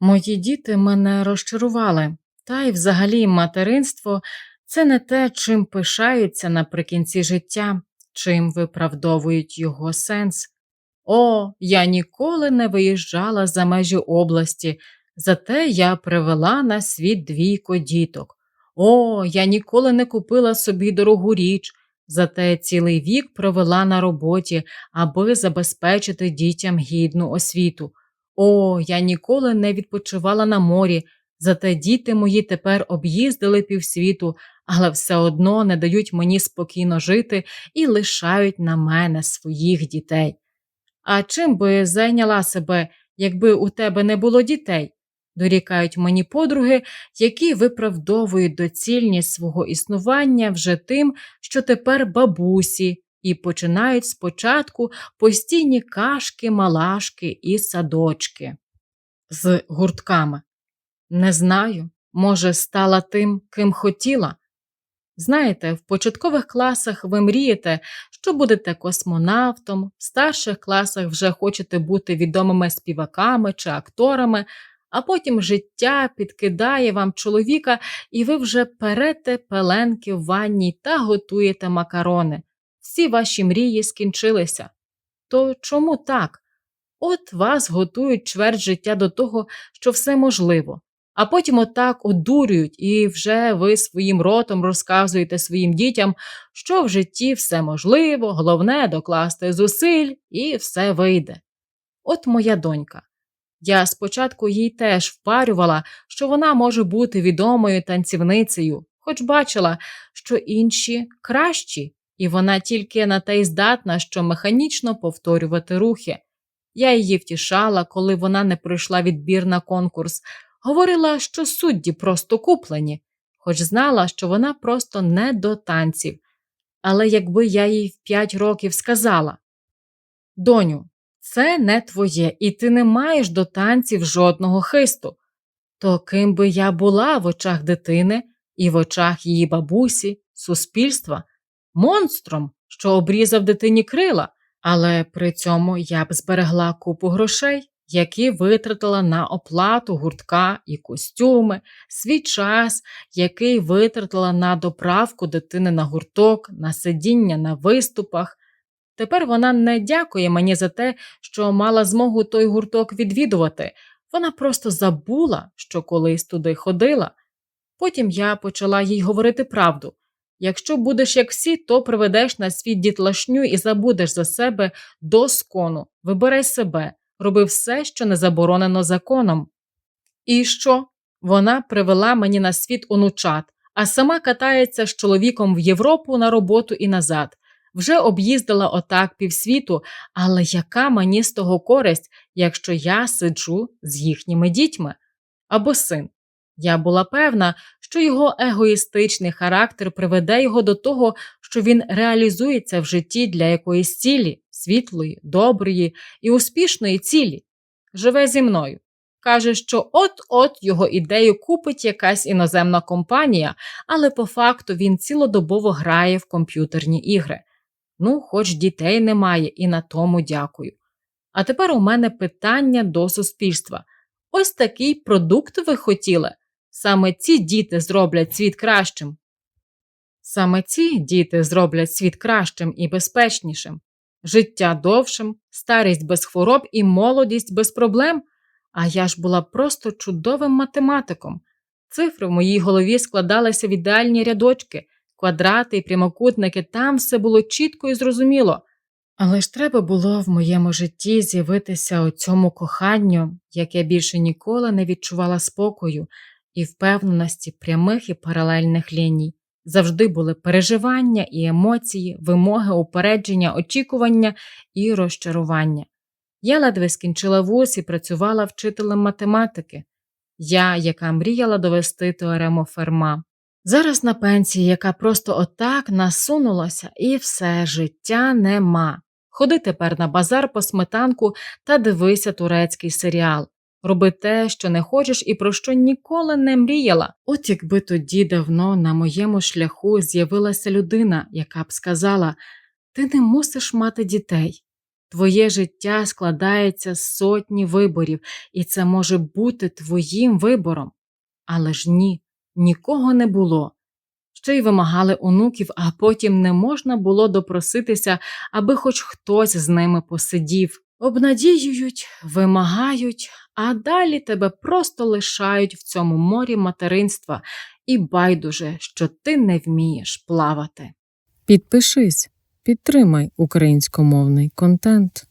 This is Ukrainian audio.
Мої діти мене розчарували, та й взагалі материнство це не те, чим пишаються наприкінці життя, чим виправдовують його сенс. О, я ніколи не виїжджала за межі області, зате я привела на світ двійко діток. О, я ніколи не купила собі дорогу річ, зате цілий вік провела на роботі, аби забезпечити дітям гідну освіту. О, я ніколи не відпочивала на морі, зате діти мої тепер об'їздили півсвіту, але все одно не дають мені спокійно жити і лишають на мене своїх дітей. А чим би зайняла себе, якби у тебе не було дітей? Дорікають мені подруги, які виправдовують доцільність свого існування вже тим, що тепер бабусі, і починають спочатку постійні кашки, малашки і садочки з гуртками. Не знаю, може, стала тим, ким хотіла. Знаєте, в початкових класах ви мрієте, що будете космонавтом, в старших класах вже хочете бути відомими співаками чи акторами, а потім життя підкидає вам чоловіка, і ви вже перете пеленки в ванні та готуєте макарони. Всі ваші мрії скінчилися. То чому так? От вас готують чверть життя до того, що все можливо, а потім отак одурюють, і вже ви своїм ротом розказуєте своїм дітям, що в житті все можливо, головне докласти зусиль, і все вийде. От моя донька. Я спочатку їй теж впарювала, що вона може бути відомою танцівницею, хоч бачила, що інші кращі, і вона тільки на те й здатна, що механічно повторювати рухи. Я її втішала, коли вона не пройшла відбір на конкурс, говорила, що судді просто куплені, хоч знала, що вона просто не до танців. Але якби я їй в п'ять років сказала Доню, це не твоє, і ти не маєш до танців жодного хисту, то ким би я була в очах дитини і в очах її бабусі, суспільства, монстром, що обрізав дитині крила, але при цьому я б зберегла купу грошей які витратила на оплату гуртка і костюми, свій час, який витратила на доправку дитини на гурток, на сидіння на виступах. Тепер вона не дякує мені за те, що мала змогу той гурток відвідувати. Вона просто забула, що колись туди ходила. Потім я почала їй говорити правду. Якщо будеш як всі, то приведеш на світ дітлашню і забудеш за себе до скону, вибирай себе, роби все, що не заборонено законом. І що? Вона привела мені на світ онучат, а сама катається з чоловіком в Європу на роботу і назад. Вже об'їздила отак півсвіту, але яка мені з того користь, якщо я сиджу з їхніми дітьми? Або син. Я була певна, що його егоїстичний характер приведе його до того, що він реалізується в житті для якоїсь цілі, світлої, доброї і успішної цілі. Живе зі мною. Каже, що от-от його ідею купить якась іноземна компанія, але по факту він цілодобово грає в комп'ютерні ігри. Ну, хоч дітей немає, і на тому дякую. А тепер у мене питання до суспільства. Ось такий продукт ви хотіли. Саме ці діти зроблять світ кращим. Саме ці діти зроблять світ кращим і безпечнішим, життя довшим, старість без хвороб і молодість без проблем. А я ж була просто чудовим математиком. Цифри в моїй голові складалися в ідеальні рядочки, квадрати і прямокутники, там все було чітко і зрозуміло. Але ж треба було в моєму житті з'явитися у цьому коханню, яке більше ніколи не відчувала спокою і впевненості прямих і паралельних ліній. Завжди були переживання і емоції, вимоги, упередження, очікування і розчарування. Я ледве скінчила вуз і працювала вчителем математики, я, яка мріяла довести теорему Ферма. Зараз на пенсії, яка просто отак насунулася, і все життя нема. Ходи тепер на базар по сметанку та дивися турецький серіал. Роби те, що не хочеш і про що ніколи не мріяла. От якби тоді давно на моєму шляху з'явилася людина, яка б сказала: Ти не мусиш мати дітей. Твоє життя складається з сотні виборів, і це може бути твоїм вибором. Але ж ні, нікого не було. Ще й вимагали онуків, а потім не можна було допроситися, аби хоч хтось з ними посидів. Обнадіюють, вимагають, а далі тебе просто лишають в цьому морі материнства і байдуже, що ти не вмієш плавати. Підпишись, підтримай українськомовний контент.